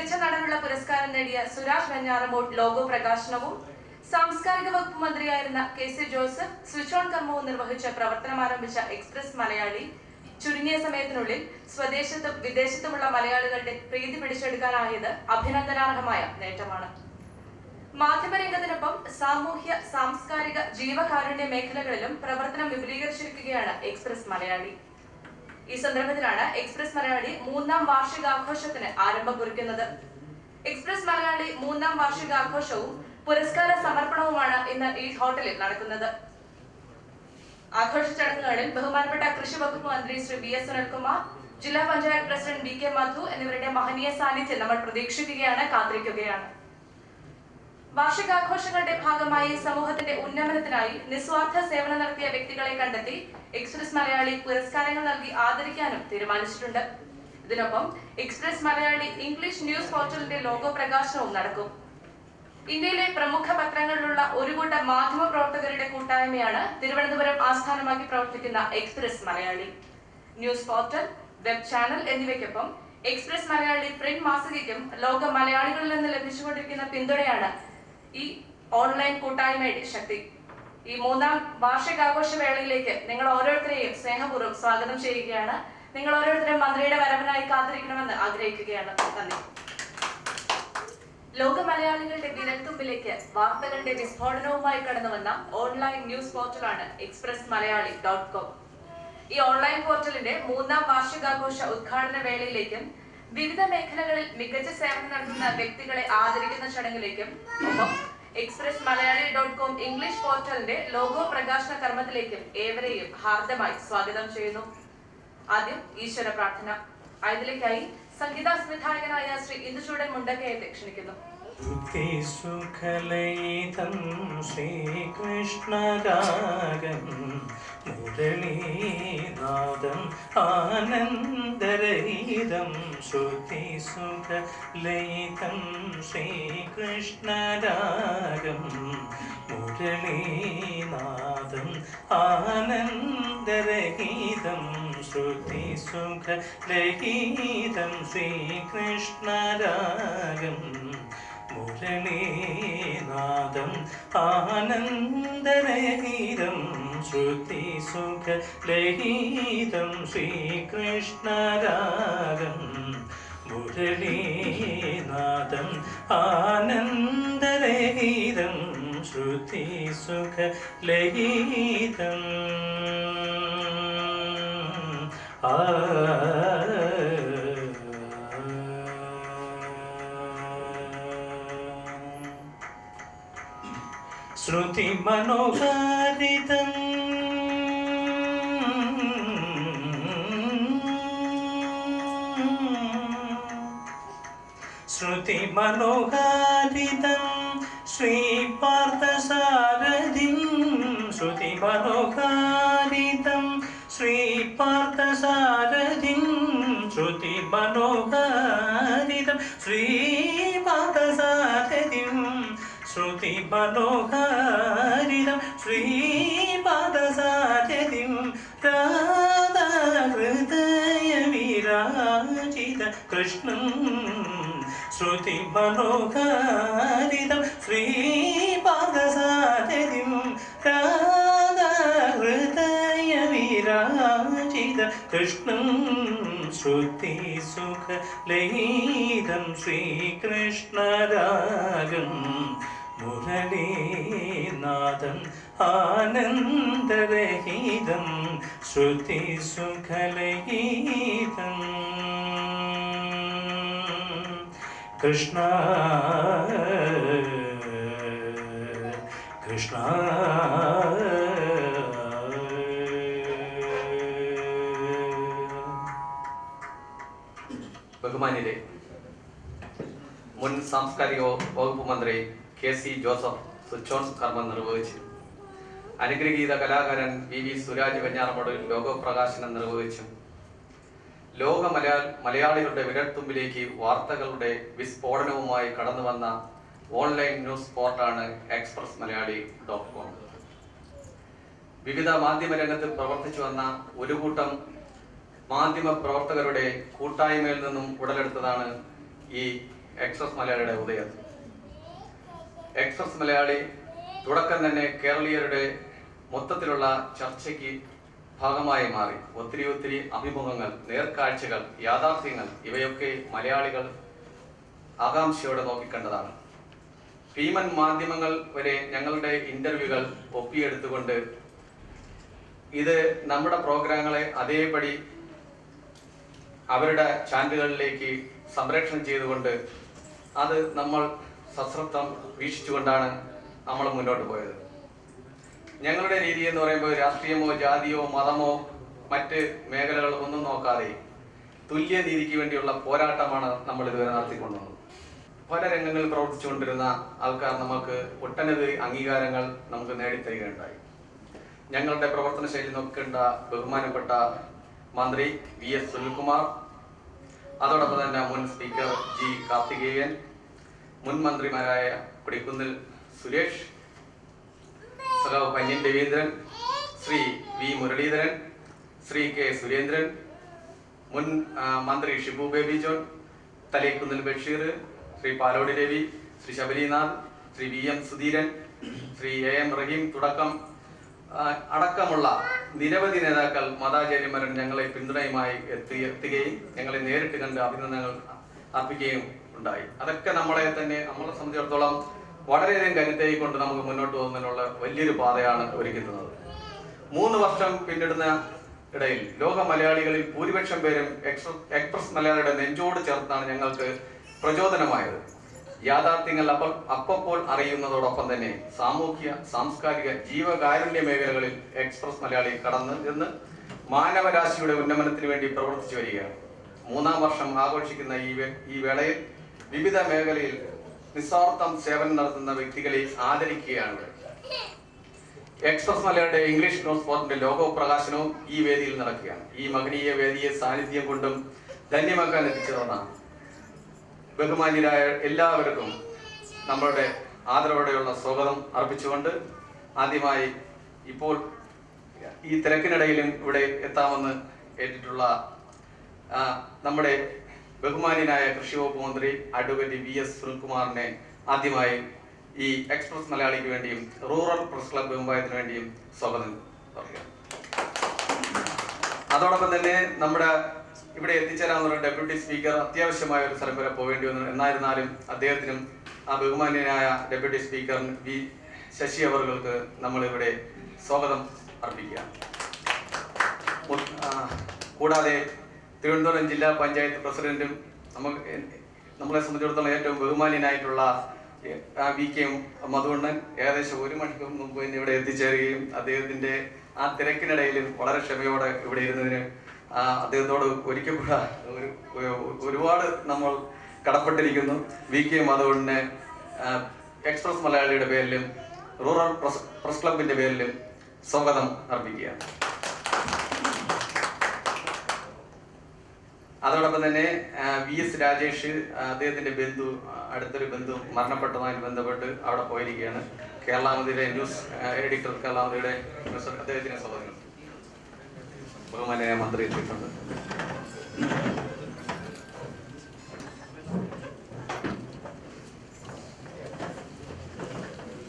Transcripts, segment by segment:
മികച്ച നടനുള്ള പുരസ്കാരം നേടിയ സുരാജ് വെഞ്ഞാറമ്പോട്ട് ലോഗോ പ്രകാശനവും സാംസ്കാരിക വകുപ്പ് മന്ത്രിയായിരുന്ന K C Joseph switch on കർമ്മവും നിർവഹിച്ച പ്രവർത്തനം ആരംഭിച്ച എക്സ്പ്രസ് മലയാളി ചുരുങ്ങിയ സമയത്തിനുള്ളിൽ സ്വദേശത്തും വിദേശത്തുമുള്ള മലയാളികളുടെ പ്രീതി പിടിച്ചെടുക്കാനായത് അഭിനന്ദനാർഹമായ നേട്ടമാണ്. മാധ്യമരംഗത്തിനൊപ്പം സാമൂഹ്യ സാംസ്കാരിക ജീവകാരുണ്യ മേഖലകളിലും പ്രവർത്തനം വിപുലീകരിച്ചിരിക്കുകയാണ് എക്സ്പ്രസ് മലയാളി. ഈ സന്ദർഭത്തിലാണ് എക്സ്പ്രസ് മലയാളി മൂന്നാം വാർഷികാഘോഷത്തിന് ആരംഭം കുറിക്കുന്നത്. എക്സ്പ്രസ് മലയാളി മൂന്നാം വാർഷികാഘോഷവും പുരസ്കാര സമർപ്പണവുമാണ് ഇന്ന് ഈ ഹോട്ടലിൽ നടക്കുന്നത്. ആഘോഷ ചടങ്ങുകളിൽ ബഹുമാനപ്പെട്ട കൃഷി വകുപ്പ് മന്ത്രി ശ്രീ വി എസ് സുനിൽകുമാർ ജില്ലാ panchayat president V K Madhu എന്നിവരുടെ മഹനീയ സാന്നിധ്യം നമ്മൾ പ്രതീക്ഷിക്കുകയാണ് കാത്തിരിക്കുകയാണ്. വാർഷികാഘോഷങ്ങളുടെ ഭാഗമായി സമൂഹത്തിന്റെ ഉന്നമനത്തിനായി നിസ്വാർത്ഥ സേവനം നടത്തിയ വ്യക്തികളെ കണ്ടെത്തി എക്സ്പ്രസ് മലയാളി പുരസ്കാരങ്ങൾ നൽകി ആദരിക്കാനും തീരുമാനിച്ചിട്ടുണ്ട്. ഇതിനൊപ്പം എക്സ്പ്രസ് മലയാളി ഇംഗ്ലീഷ് ന്യൂസ് പോർട്ടലിന്റെ ലോഗോ പ്രകാശനവും നടക്കും. ഇന്ത്യയിലെ പ്രമുഖ പത്രങ്ങളിലുള്ള ഒരു കൂട്ടം മാധ്യമ പ്രവർത്തകരുടെ കൂട്ടായ്മയാണ് തിരുവനന്തപുരം ആസ്ഥാനമാക്കി പ്രവർത്തിക്കുന്ന Express Malayali. News portal web channel എന്നിവയ്ക്കൊപ്പം എക്സ്പ്രസ് മലയാളി പ്രിന്റ് മാസികയ്ക്കും ലോക മലയാളികളിൽ നിന്ന് ലഭിച്ചുകൊണ്ടിരിക്കുന്ന പിന്തുണയാണ് ഈ ഓൺലൈൻ കൂട്ടായ്മയുടെ ശക്തി. ഈ മൂന്നാം വാർഷികാഘോഷ വേളയിലേക്ക് നിങ്ങൾ ഓരോരുത്തരെയും സ്നേഹപൂർവം സ്വാഗതം ചെയ്യുകയാണ്. നിങ്ങൾ ഓരോരുത്തരും മന്ത്രിയുടെ വരവിനായി കാത്തിരിക്കണമെന്ന് ആഗ്രഹിക്കുകയാണ്. നന്ദി. ലോക മലയാളികളുടെ വിരൽത്തുമ്പിലേക്ക് വാർത്തകളുടെ വിസ്ഫോടനവുമായി കടന്നുവന്ന ഓൺലൈൻ ന്യൂസ് പോർട്ടലാണ് എക്സ്പ്രസ് മലയാളി ഡോട്ട് കോം ഈ ഓൺലൈൻ പോർട്ടലിന്റെ മൂന്നാം വാർഷികാഘോഷ ഉദ്ഘാടന വേളയിലേക്കും വിവിധ മേഖലകളിൽ മികച്ച സേവനം നടത്തുന്ന വ്യക്തികളെ ആദരിക്കുന്ന ചടങ്ങിലേക്കും ഒപ്പം Express Malayali dot com English പോർട്ടലിന്റെ logo പ്രകാശന കർമ്മത്തിലേക്കും ഏവരെയും ഹാർദമായി സ്വാഗതം ചെയ്യുന്നു. ആദ്യം ഈശ്വര പ്രാർത്ഥന. ആയതിലേക്കായി സംഗീത സംവിധായകനായ ശ്രീ ഇന്ദുചൂടൻ മുണ്ടക്കയത്തെ ക്ഷണിക്കുന്നു ശ്രുതിസുഖലയിതം ശ്രീകൃഷ്ണരാഗം മുരളീനാദം ആനന്ദരഹിതം ശ്രുതിസുഖലയിതം ശ്രീകൃഷ്ണരാഗം മുരളീനാദം ആനന്ദരഹിതം ശ്രുതിസുഖലഹിതം ശ്രീകൃഷ്ണരാഗം മുരളീനാദം ആനന്ദരഹിതം രഹീതം ശ്രീകൃഷ്ണരാഗം. മുരളീനാദം ആനന്ദരഹിതം ശ്രുതിസുഖലഹിതം ശ്രുതി മനോഹാരിതം. ശ്രുതി മനോഹാരിതം ശ്രീപാർത്ഥസാരഥിം ശ്രുതി മനോഹാരിതം ശ്രീപാർത്ഥസാരഥിം ശ്രുതി മനോഹാരിതം ശ്രീപാദസാരഥിം ശ്രുതി മനോഹാരിതം ശ്രീപാദസാരഥിം രാധാഹൃദയ വിരാജിത കൃഷ്ണം ശ്രുതി മനോഹാരിതം ശ്രീപാദസാരഥിം രാധാഹൃദയ വിരാജിത കൃഷ്ണം ശ്രുതി സുഖലൈതം ശ്രീകൃഷ്ണരാഗം മുരളീനാദം ആനന്ദരഹിതം ശ്രുതി സുഖലഹീതം കൃഷ്ണ കൃഷ്ണ. ബഹുമാന്യരെ മുൻ സാംസ്കാരിക വകുപ്പ് മന്ത്രി K C Joseph switch on കർമ്മം നിർവഹിച്ചു. അനുഗ്രഹീത കലാകാരൻ വി വി സുരാജ് വെഞ്ഞാറമോട് ലോകപ്രകാശനം നിർവഹിച്ചു. ലോക മലയാള മലയാളികളുടെ വിരൽത്തുമ്പിലേക്ക് വാർത്തകളുടെ വിസ്ഫോടനവുമായി കടന്നുവന്ന ഓൺലൈൻ ന്യൂസ് പോർട്ടാണ് എക്സ്പ്രസ് മലയാളി ഡോട്ട് കോം. വിവിധ മാധ്യമ രംഗത്ത് പ്രവർത്തിച്ചു വന്ന ഒരു കൂട്ടം മാധ്യമ പ്രവർത്തകരുടെ കൂട്ടായ്മയിൽ നിന്നും ഉടലെടുത്തതാണ് ഈ എക്സ്പ്രസ് മലയാളിയുടെ ഉദയം. എക്സ്പ്രസ് മലയാളി തുടക്കം തന്നെ കേരളീയരുടെ മൊത്തത്തിലുള്ള ചർച്ചയ്ക്ക് ഭാഗമായി മാറി. ഒത്തിരി ഒത്തിരി അഭിമുഖങ്ങൾ നേർക്കാഴ്ചകൾ യാഥാർത്ഥ്യങ്ങൾ ഇവയൊക്കെ മലയാളികൾ ആകാംക്ഷയോടെ നോക്കിക്കണ്ടതാണ്. ഭീമൻ മാധ്യമങ്ങൾ വരെ ഞങ്ങളുടെ ഇന്റർവ്യൂകൾ ഒപ്പിയെടുത്തുകൊണ്ട് ഇത് നമ്മുടെ പ്രോഗ്രാമുകളെ അതേപടി അവരുടെ ചാനലുകളിലേക്ക് സംപ്രേഷണം ചെയ്തുകൊണ്ട് അത് നമ്മൾ സശ്രദ്ധം വീക്ഷിച്ചുകൊണ്ടാണ് നമ്മൾ മുന്നോട്ട് പോയത്. ഞങ്ങളുടെ രീതി എന്ന് പറയുമ്പോൾ രാഷ്ട്രീയമോ ജാതിയോ മതമോ മറ്റ് മേഖലകൾ ഒന്നും നോക്കാതെ തുല്യ നീതിക്ക് വേണ്ടിയുള്ള പോരാട്ടമാണ് നമ്മൾ ഇതുവരെ നടത്തിക്കൊണ്ടുവന്നത് പല രംഗങ്ങളിൽ പ്രവർത്തിച്ചുകൊണ്ടിരുന്ന ആൾക്കാർ നമുക്ക് ഒട്ടനവധി അംഗീകാരങ്ങൾ നമുക്ക് നേടിത്തരികയുണ്ടായി. ഞങ്ങളുടെ പ്രവർത്തന ശൈലി നോക്കേണ്ട ബഹുമാനപ്പെട്ട മന്ത്രി വി എസ് സുനിൽകുമാർ അതോടൊപ്പം തന്നെ മുൻ സ്പീക്കർ ജി കാർത്തികേയൻ മുൻ മന്ത്രിമാരായ കൊടിക്കുന്നിൽ സുരേഷ് സഖാവ് പന്യൻ രവീന്ദ്രൻ ശ്രീ വി മുരളീധരൻ ശ്രീ കെ സുരേന്ദ്രൻ മുൻ മന്ത്രി Shibu Baby John Thalekkunnil Basheer Shri Palode Ravi Shri Sabarinath Shri V M Sudheeran Shri A M Rahim തുടക്കം അടക്കമുള്ള നിരവധി നേതാക്കൾ മതാചാര്യമരൻ ഞങ്ങളെ പിന്തുണയുമായി എത്തി എത്തുകയും ഞങ്ങളെ നേരിട്ട് കണ്ട് അഭിനന്ദനങ്ങൾ അർപ്പിക്കുകയും ഉണ്ടായി. അതൊക്കെ നമ്മളെ തന്നെ നമ്മളെ സംബന്ധിച്ചിടത്തോളം വളരെയധികം കരുത്തേയി കൊണ്ട് നമുക്ക് മുന്നോട്ട് പോകുന്നതിനുള്ള വലിയൊരു പാതയാണ് ഒരുക്കുന്നത്. മൂന്ന് വർഷം പിന്നിടുന്ന ഇടയിൽ ലോക മലയാളികളിൽ ഭൂരിപക്ഷം പേരും എക്സ്പ്രസ് മലയാളിയുടെ നെഞ്ചോട് ചേർത്താണ് ഞങ്ങൾക്ക് പ്രചോദനമായത്. യാഥാർത്ഥ്യങ്ങൾ അപ്പ അപ്പപ്പോൾ അറിയുന്നതോടൊപ്പം തന്നെ സാമൂഹ്യ സാംസ്കാരിക ജീവകാരുണ്യ മേഖലകളിൽ എക്സ്പ്രസ് മലയാളി കടന്ന് എന്ന് മാനവരാശിയുടെ ഉന്നമനത്തിന് വേണ്ടി പ്രവർത്തിച്ചു വരികയാണ്. മൂന്നാം വർഷം ആഘോഷിക്കുന്ന ഈ ഈ വേളയിൽ വിവിധ മേഖലയിൽ നിസ്വാർത്ഥം സേവനം നടത്തുന്ന വ്യക്തികളെ ആദരിക്കുകയാണ്. എക്സ്പ്രസ് മലയാളിയുടെ ഇംഗ്ലീഷ് ന്യൂസ് പോർട്ടിന്റെ ലോഗോ പ്രകാശനവും ഈ വേദിയിൽ നടക്കുകയാണ്. ഈ മഹനീയ വേദിയെ സാന്നിധ്യം കൊണ്ടും ധന്യമാക്കാൻ എത്തിച്ചതെന്നാണ് ബഹുമാന്യരായ എല്ലാവർക്കും നമ്മളുടെ ആദരവോടെയുള്ള സ്വാഗതം അർപ്പിച്ചുകൊണ്ട് ആദ്യമായി ഇപ്പോൾ ഈ തിരക്കിനിടയിലും ഇവിടെ എത്താമെന്ന് ഏറ്റിട്ടുള്ള ആ, നമ്മുടെ ബഹുമാന്യനായ കൃഷി വകുപ്പ് മന്ത്രി അഡ്വക്കേറ്റ് വി എസ് സുനിൽകുമാറിനെ ആദ്യമായി ഈ എക്സ്പ്രസ് മലയാളിക്ക് വേണ്ടിയും റൂറൽ പ്രസ് ക്ലബ് വെമ്പായത്തിന് വേണ്ടിയും സ്വാഗതം പറയുക. അതോടൊപ്പം തന്നെ നമ്മുടെ ഇവിടെ എത്തിച്ചേരാവുന്ന ഡെപ്യൂട്ടി സ്പീക്കർ അത്യാവശ്യമായ ഒരു സ്ഥലം വരെ പോകേണ്ടി വന്നു. എന്നായിരുന്നാലും അദ്ദേഹത്തിനും ആ ബഹുമാന്യനായ ഡെപ്യൂട്ടി സ്പീക്കർ വി ശശി അവർക്ക് നമ്മൾ ഇവിടെ സ്വാഗതം അർപ്പിക്കുക. കൂടാതെ തിരുവനന്തപുരം ജില്ലാ പഞ്ചായത്ത് പ്രസിഡന്റും നമുക്ക് നമ്മളെ സംബന്ധിച്ചിടത്തോളം ഏറ്റവും ബഹുമാന്യനായിട്ടുള്ള വി കെ മധുവണ്ണൻ ഏകദേശം ഒരു മണിക്കൂർ മുമ്പ് തന്നെ ഇവിടെ എത്തിച്ചേരുകയും അദ്ദേഹത്തിന്റെ ആ തിരക്കിനിടയിലും വളരെ ക്ഷമയോടെ ഇവിടെ ഇരുന്നതിന് അദ്ദേഹത്തോട് ഒരിക്കൽ കൂടെ ഒരു ഒരു- ഒരുപാട് നമ്മൾ കടപ്പെട്ടിരിക്കുന്നു. വി കെ മധുവണ്ണനെ എക്സ്പ്രസ് മലയാളിയുടെ പേരിലും റൂറൽ പ്രസ് പ്രസ് ക്ലബിന്റെ പേരിലും സ്വാഗതം അർപ്പിക്കുകയാണ്. അതോടൊപ്പം തന്നെ വി എസ് രാജേഷ് അദ്ദേഹത്തിന്റെ ബന്ധു അടുത്തൊരു ബന്ധു മരണപ്പെട്ടതുമായി ബന്ധപ്പെട്ട് അവിടെ പോയിരിക്കുകയാണ്. കേരളാമതിയുടെ ന്യൂസ് എഡിറ്റർ കേരളാമതിയുടെ ന്യൂസ് അദ്ദേഹത്തിനെ സ്വാഗതം. ബഹുമാനായ മന്ത്രി എത്തിയിട്ടുണ്ട്.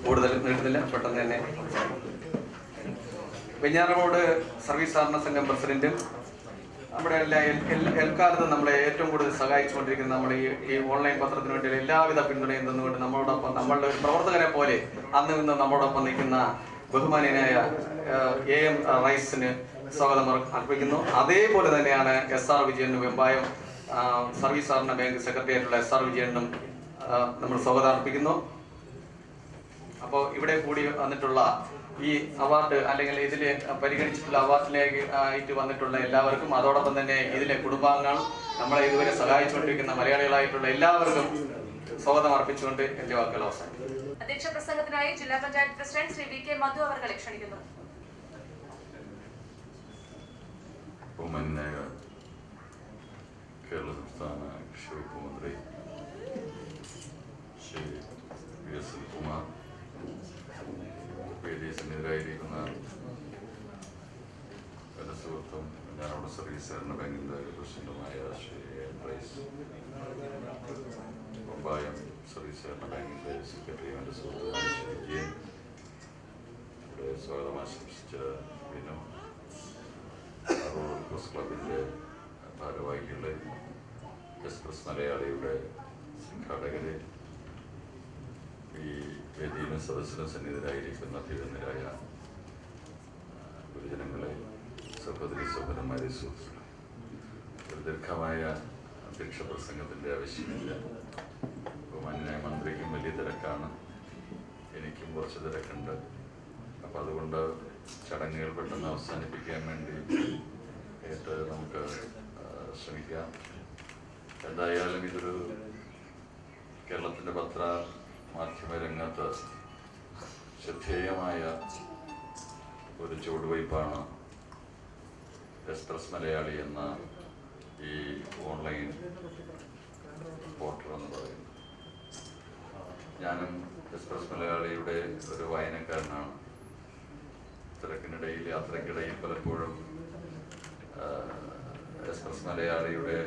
കൂടുതൽ നീട്ടുന്നില്ല പെട്ടെന്ന് തന്നെ. വെഞ്ഞാറമോട് സർവീസ് സഹകരണ സംഘം പ്രസിഡന്റും നമ്മുടെ എല്ലാ എൽ- എൽ- എൽക്കാലത്തും നമ്മളെ ഏറ്റവും കൂടുതൽ സഹായിച്ചുകൊണ്ടിരിക്കുന്ന നമ്മുടെ ഈ ഈ ഓൺലൈൻ പത്രത്തിന് വേണ്ടി എല്ലാവിധ പിന്തുണയും തന്നുകൊണ്ട് നമ്മളോടൊപ്പം നമ്മളുടെ ഒരു പ്രവർത്തകരെ പോലെ അന്ന് നിന്ന് നമ്മളോടൊപ്പം നിൽക്കുന്ന ബഹുമാനീയനായ എ എം റൈസിന് സ്വാഗതം അർപ്പിക്കുന്നു. അതേപോലെ തന്നെയാണ് എസ് ആർ വിജയനും വെമ്പായം സർവീസ് സഹകരണ ബാങ്ക് സെക്രട്ടറി ആയിട്ടുള്ള എസ് ആർ വിജയനും നമ്മൾ സ്വാഗതം അർപ്പിക്കുന്നു. അപ്പോൾ ഇവിടെ കൂടി വന്നിട്ടുള്ള ഈ അവാർഡ് അല്ലെങ്കിൽ ഇതിൽ പരിഗണിച്ചിട്ടുള്ള അവാർഡിലേക്ക് ആയിട്ട് വന്നിട്ടുള്ള എല്ലാവർക്കും അതോടൊപ്പം തന്നെ ഇതിലെ കുടുംബാംഗങ്ങൾ നമ്മളെ ഇതുവരെ സഹായിച്ചുകൊണ്ടിരിക്കുന്ന മലയാളികളായിട്ടുള്ള എല്ലാവർക്കും സ്വാഗതം അർപ്പിച്ചുകൊണ്ട് എന്റെ വാക്കുകൾ അവസാനിക്കും അധ്യക്ഷ പ്രസംഗത്തിനായി ജില്ലാ panchayat president Shri V K Madhu അവർകളെ ക്ഷണിക്കുന്നു. കേരള സംസ്ഥാന കൃഷി വകുപ്പ് മന്ത്രി ശ്രീ വി എസ് സുനിൽകുമാർ വേദിയെ സന്നിധരായിരിക്കുന്ന എന്റെ സുഹൃത്തും ഞാനവിടെ സർവീസ് സഹകരണ ബാങ്കിന്റെ പ്രസിഡന്റുമായ ശ്രീ എ. എം. റൈസ് കുപ്പായം സർവീസ് സഹകരണ ബാങ്കിന്റെ സെക്രട്ടറി എന്റെ സുഹൃത്തുക്കളായ ശ്രീ വിജയൻ ഇവിടെ സ്വാഗതം ആശംസിച്ച വിനു പ്രസ് ക്ലബിന്റെ ഭാരവാഹികളെ എക്സ്പ്രസ് മലയാളിയുടെ സംഘാടകരെ ഈ വേദിയിലും സദസ്സിലും സന്നിധരായിരിക്കുന്ന തിരുവന്നിരായ ഗുരുജനങ്ങളെ സഹോദരി സഹോദരന്മാരെ ഒരു ദീർഘമായ അധ്യക്ഷ പ്രസംഗത്തിന്റെ ആവശ്യമില്ല ബഹുമാന്യനായ മന്ത്രിക്കും വലിയ തിരക്കാണ് എനിക്കും കുറച്ച് തിരക്കുണ്ട് അപ്പം അതുകൊണ്ട് ചടങ്ങുകൾ പെട്ടെന്ന് അവസാനിപ്പിക്കാൻ വേണ്ടി ആയിട്ട് നമുക്ക് ശ്രമിക്കാം എന്തായാലും ഇതൊരു കേരളത്തിന്റെ പത്ര മാധ്യമ രംഗത്ത് ശ്രദ്ധേയമായ ഒരു ചുവടുവയ്പ്പാണ് എക്സ്പ്രസ് മലയാളി എന്ന ഈ ഓൺലൈൻ പോർട്ടൽ എന്ന് പറയുന്നത് ഞാനും എക്സ്പ്രസ് മലയാളിയുടെ ഒരു വായനക്കാരനാണ്. തിരക്കിനിടയിൽ യാത്രക്കിടയിൽ പലപ്പോഴും എക്സ്പ്രസ് മലയാളിയുടെ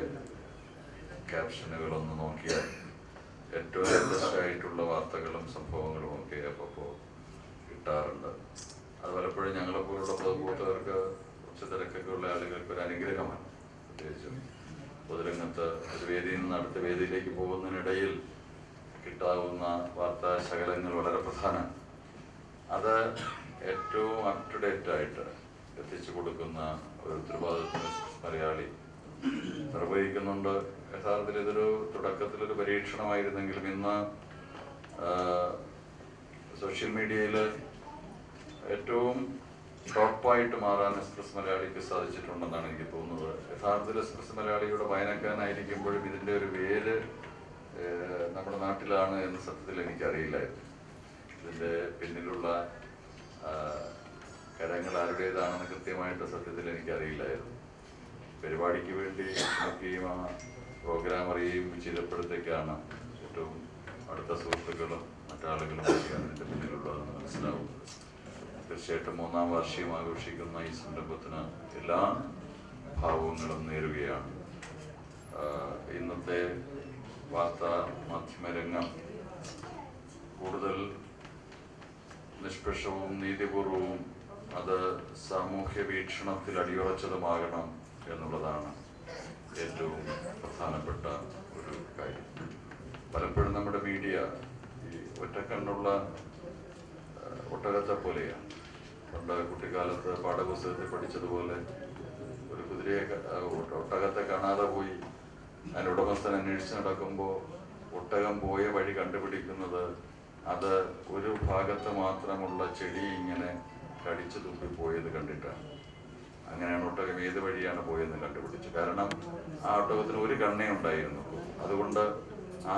ക്യാപ്ഷനുകളൊന്ന് നോക്കിയാൽ ഏറ്റവും ലേറ്റസ്റ്റ് ആയിട്ടുള്ള വാർത്തകളും സംഭവങ്ങളും ഒക്കെ അപ്പോൾ കിട്ടാറുണ്ട്. അത് പലപ്പോഴും ഞങ്ങളെ പോലുള്ള പൊതുപ്രവർത്തകർക്ക് കുറച്ച് തിരക്കൊക്കെ ഉള്ള ആളുകൾക്ക് ഒരു അനുഗ്രഹമാണ്. പ്രത്യേകിച്ചും പൊതുരംഗത്ത് ഒരു വേദിയിൽ നിന്ന് അടുത്ത വേദിയിലേക്ക് പോകുന്നതിനിടയിൽ കിട്ടാവുന്ന വാർത്താ ശകലങ്ങൾ വളരെ പ്രധാനമാണ്. അത് ഏറ്റവും അപ് ടു ഡേറ്റ് ആയിട്ട് എത്തിച്ചു കൊടുക്കുന്ന ഒരു ഉത്തരവാദിത്വം മലയാളി നിർവഹിക്കുന്നുണ്ട്. യഥാർത്ഥത്തിൽ ഇതൊരു തുടക്കത്തിലൊരു പരീക്ഷണമായിരുന്നെങ്കിലും ഇന്ന് സോഷ്യൽ മീഡിയയിൽ ഏറ്റവും ടോപ്പായിട്ട് മാറാൻ എക്സ്പ്രസ് മലയാളിക്ക് സാധിച്ചിട്ടുണ്ടെന്നാണ് എനിക്ക് തോന്നുന്നത്. യഥാർത്ഥത്തിൽ എക്സ്പ്രസ് മലയാളിയുടെ വായനക്കാരനായിരിക്കുമ്പോഴും ഇതിന്റെ ഒരു വേര് നമ്മുടെ നാട്ടിലാണ് എന്ന് സത്യത്തിൽ എനിക്കറിയില്ലായിരുന്നു ഇതിന്റെ പിന്നിലുള്ള കരങ്ങൾ ആരുടേതാണെന്ന് കൃത്യമായിട്ട് സത്യത്തിൽ എനിക്കറിയില്ലായിരുന്നു. പരിപാടിക്ക് വേണ്ടി നോക്കുകയും ആ പ്രോഗ്രാം അറിയുകയും ചെയ്തപ്പോഴത്തേക്കാണ് ഏറ്റവും അടുത്ത സുഹൃത്തുക്കളും മറ്റാളുകളും ഇതിന്റെ പിന്നിലുള്ളതെന്ന് മനസ്സിലാവും തീർച്ചയായിട്ടും മൂന്നാം വാർഷികം ആഘോഷിക്കുന്ന ഈ സംരംഭത്തിന് എല്ലാ ഭാവങ്ങളും നേരുകയാണ്. ഇന്നത്തെ വാർത്താ മാധ്യമരംഗം കൂടുതൽ നിഷ്പക്ഷവും നീതിപൂർവവും അത് സാമൂഹ്യ വീക്ഷണത്തിൽ അടിയുറച്ചതുമാകണം എന്നുള്ളതാണ് ഏറ്റവും പ്രധാനപ്പെട്ട ഒരു കാര്യം. പലപ്പോഴും നമ്മുടെ മീഡിയ ഈ ഒറ്റക്കണ്ണുള്ള ഒട്ടകത്തെ പോലെയാണ്. പണ്ട് കുട്ടിക്കാലത്ത് പാഠപുസ്തകത്തിൽ പഠിച്ചതുപോലെ ഒരു കുതിരയെ ഒട്ടകത്തെ കാണാതെ പോയി. അതിന്റെ ഉടമസ്ഥൻ അന്വേഷിച്ച് നടക്കുമ്പോൾ ഒട്ടകം പോയ വഴി കണ്ടുപിടിക്കുന്നത് അത് ഒരു ഭാഗത്ത് മാത്രമുള്ള ചെടി ഇങ്ങനെ കടിച്ചു തുമ്പി പോയത് കണ്ടിട്ടാണ്. അങ്ങനെയാണ് ഒട്ടകം ഏത് വഴിയാണ് പോയെന്ന് കണ്ടുപിടിച്ചു കാരണം ആ ഒട്ടകത്തിന് ഒരു കണ്ണേ ഉണ്ടായിരുന്നുള്ളൂ അതുകൊണ്ട് ആ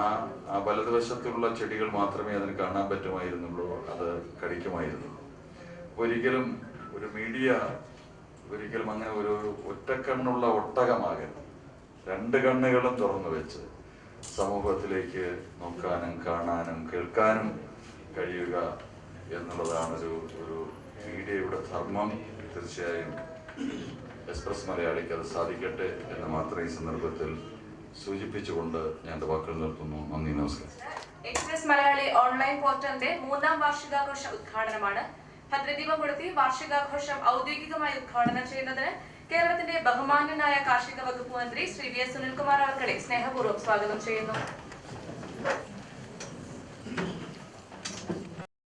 ആ വലതുവശത്തുള്ള ചെടികൾ മാത്രമേ അതിന് കാണാൻ പറ്റുമായിരുന്നുള്ളൂ അത് കടിക്കുമായിരുന്നുള്ളൂ. ഒരിക്കലും ഒരു മീഡിയ ഒരിക്കലും അങ്ങനെ ഒരു ഒറ്റക്കണ്ണുള്ള ഒട്ടകമാകരുത്. രണ്ട് കണ്ണുകളും തുറന്നു വെച്ച് സമൂഹത്തിലേക്ക് നോക്കാനും കാണാനും കേൾക്കാനും കഴിയുക എന്നുള്ളതാണ് ഒരു ഒരു മീഡിയയുടെ ധർമ്മം. തീർച്ചയായും എക്സ്പ്രസ് മലയാളിക്ക് അത് സാധിക്കട്ടെ എന്ന് മാത്രം ഈ സന്ദർഭത്തിൽ സൂചിപ്പിച്ചുകൊണ്ട് ഞാൻ വാക്കുകൾ നിർത്തുന്നു. നന്ദി നമസ്കാരം. എക്സ്പ്രസ് മലയാളി ഓൺലൈൻ പോർട്ടലിന്റെ മൂന്നാം വാർഷികാഘോഷ ഉദ്ഘാടനമാണ് ഭദ്രദീപം കൊടുത്തി വാർഷികാഘോഷം ഔദ്യോഗികമായി ഉദ്ഘാടനം ചെയ്യുന്നതിന് കേരളത്തിന്റെ ബഹുമാന്യനായ കാർഷിക വകുപ്പ് മന്ത്രി ശ്രീ വി എസ് സുനിൽകുമാർ അവർക്കളെ സ്നേഹപൂർവം സ്വാഗതം ചെയ്യുന്നു.